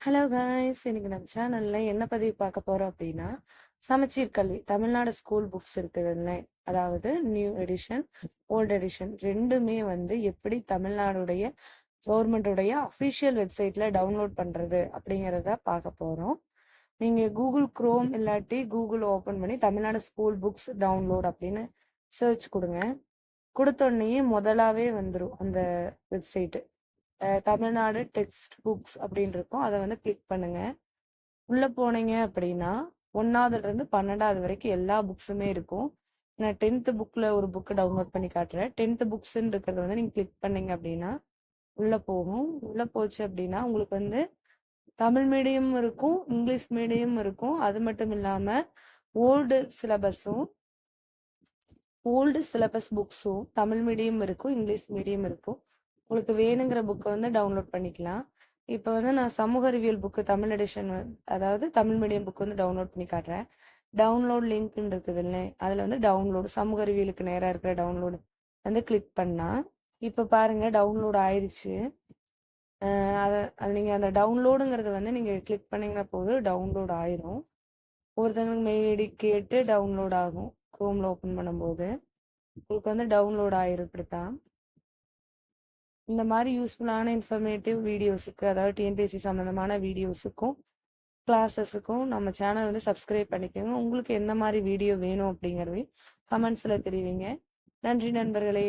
Hello guys இன்னைக்கு நம்ம சேனல்ல என்ன பதிவு பார்க்க போறோம் அப்படின்னா சமச்சீர் கல்வி தமிழ்நாடு ஸ்கூல் புக்ஸ் இருக்குதுல்ல அதாவது நியூ எடிஷன் ஓல்டு எடிஷன் ரெண்டுமே வந்து எப்படி தமிழ்நாடுடைய கவர்மெண்ட்டுடைய அஃபிஷியல் வெப்சைட்ல டவுன்லோட் பண்றது அப்படிங்கிறத பார்க்க போறோம். நீங்க கூகுள் குரோம் இல்லாட்டி கூகுள் ஓப்பன் பண்ணி தமிழ்நாடு ஸ்கூல் புக்ஸ் டவுன்லோட் அப்படின்னு சர்ச் கொடுங்க. கொடுத்தோடனே முதலாவே வந்துடும் அந்த வெப்சைட்டு தமிழ்நாடு டெக்ஸ்ட் புக்ஸ் அப்படின்னு இருக்கும். அதை வந்து கிளிக் பண்ணுங்க. உள்ளே போனீங்க அப்படின்னா ஒன்றாவதுலேருந்து பன்னெண்டாவது வரைக்கும் எல்லா புக்ஸுமே இருக்கும். நான் டென்த்து புக்கில் ஒரு புக்கு டவுன்லோட் பண்ணி காட்டுறேன். டென்த்து புக்ஸ்ன்னு இருக்கிறத வந்து நீங்கள் கிளிக் பண்ணீங்க அப்படின்னா உள்ளே போகும். உள்ளே போச்சு அப்படின்னா உங்களுக்கு வந்து தமிழ் மீடியம் இருக்கும் இங்கிலீஷ் மீடியம் இருக்கும். அது மட்டும் இல்லாமல் ஓல்டு சிலபஸும் ஓல்டு சிலபஸ் புக்ஸும் தமிழ் மீடியம் இருக்கும் இங்கிலீஷ் மீடியம் இருக்கும். உங்களுக்கு வேணுங்கிற புக்கை வந்து டவுன்லோட் பண்ணிக்கலாம். இப்போ வந்து நான் சமூக அறிவியல் புக்கு தமிழ் எடிஷன் அதாவது தமிழ் மீடியம் புக்கு வந்து டவுன்லோட் பண்ணி காட்டுறேன். டவுன்லோட் லிங்க்னு இருக்குது இல்லை அதில் வந்து டவுன்லோடு சமூக அறிவியலுக்கு நேராக இருக்கிற டவுன்லோடு வந்து கிளிக் பண்ணால் இப்போ பாருங்கள் டவுன்லோட் ஆயிடுச்சு அதை அது நீங்கள் அந்த டவுன்லோடுங்கிறத வந்து நீங்கள் கிளிக் பண்ணிங்கன்னா போது டவுன்லோட் ஆயிரும். ஒருத்தங்களுக்கு மெயில் ஐடி கேட்டு டவுன்லோட் ஆகும். க்ரோமில் ஓப்பன் பண்ணும்போது. உங்களுக்கு வந்து டவுன்லோட் ஆயிரும் இப்படி தான் இந்த மாதிரி யூஸ்ஃபுல்லான இன்ஃபர்மேட்டிவ் வீடியோஸுக்கு அதாவது டிஎன்பிஎஸ்சி சம்மந்தமான வீடியோஸுக்கும் கிளாஸஸுக்கும் நம்ம சேனல் வந்து சப்ஸ்கிரைப் பண்ணிக்கோங்க. உங்களுக்கு எந்த மாதிரி வீடியோ வேணும் அப்படிங்கிறதையும் கமெண்ட்ஸில் தெரிவிங்க. நன்றி நண்பர்களே.